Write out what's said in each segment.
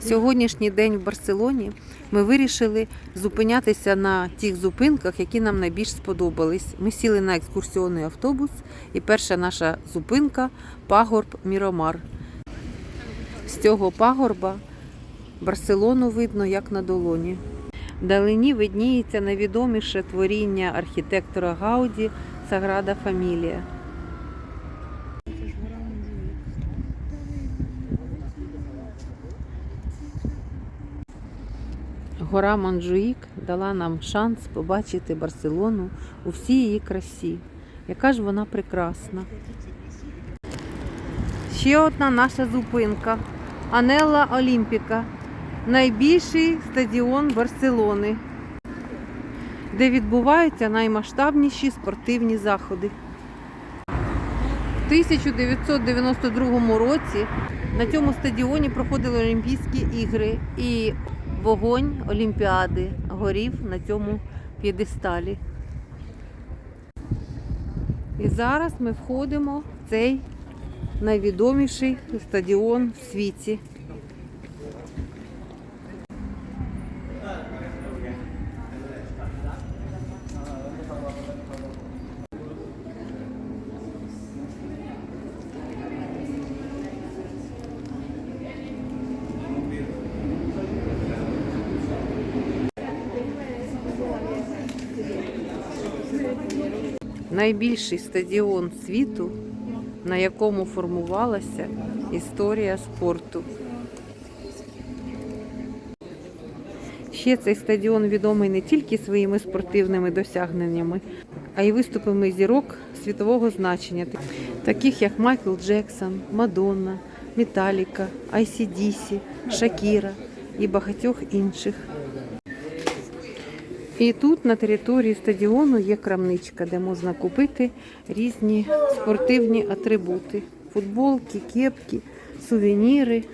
Сьогоднішній день в Барселоні ми вирішили зупинятися на тих зупинках, які нам найбільш сподобались. Ми сіли на екскурсіонний автобус, і перша наша зупинка пагорб Міромар. З цього пагорба Барселону видно як на долоні. Вдалині видніється найвідоміше творіння архітектора Гауді Саграда Фамілія. Гора Манджуїк дала нам шанс побачити Барселону у всій її красі. Яка ж вона прекрасна. Ще одна наша зупинка Анелла Олімпіка. Найбільший стадіон Барселони, де відбуваються наймасштабніші спортивні заходи. В 1992 році на цьому стадіоні проходили Олімпійські ігри і вогонь Олімпіади горів на цьому п'єдесталі. І зараз ми входимо в цей найвідоміший стадіон в світі. Найбільший стадіон світу, на якому формувалася історія спорту. Ще цей стадіон відомий не тільки своїми спортивними досягненнями, а й виступами зірок світового значення, таких як Майкл Джексон, Мадонна, Металіка, ICDC, Шакіра і багатьох інших. І тут на території стадіону є крамничка, де можна купити різні спортивні атрибути: футболки, кепки, сувеніри.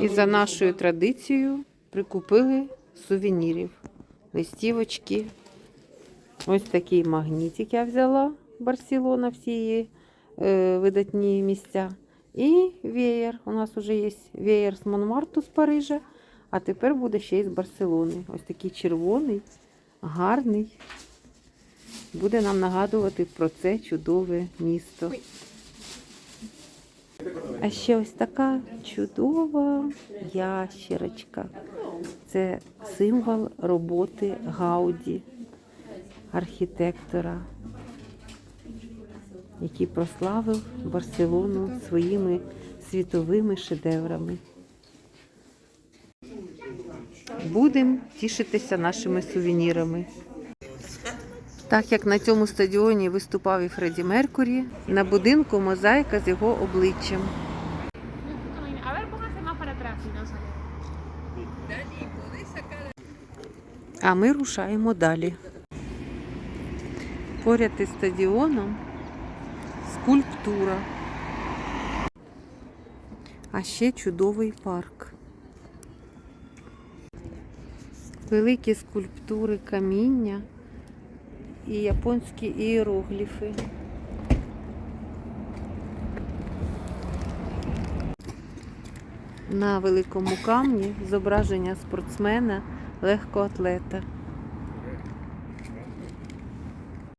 І за нашою традицією прикупили сувенірів, листівочки. Ось такий магнітик я взяла Барселона, всі її е, видатні місця. І веєр. У нас вже є веєр з Монмарту з Парижа. А тепер буде ще з Барселони. Ось такий червоний, гарний. Буде нам нагадувати про це чудове місто. А ще ось така чудова ящерочка. Це символ роботи Гауді, архітектора, який прославив Барселону своїми світовими шедеврами. Будемо тішитися нашими сувенірами. Так як на цьому стадіоні виступав і Фредді Меркурі, на будинку мозаїка з його обличчям. А ми рушаємо далі. Поряд із стадіоном скульптура. А ще чудовий парк. Великі скульптури каміння і японські іерогліфи. На великому камні зображення спортсмена легкоатлета.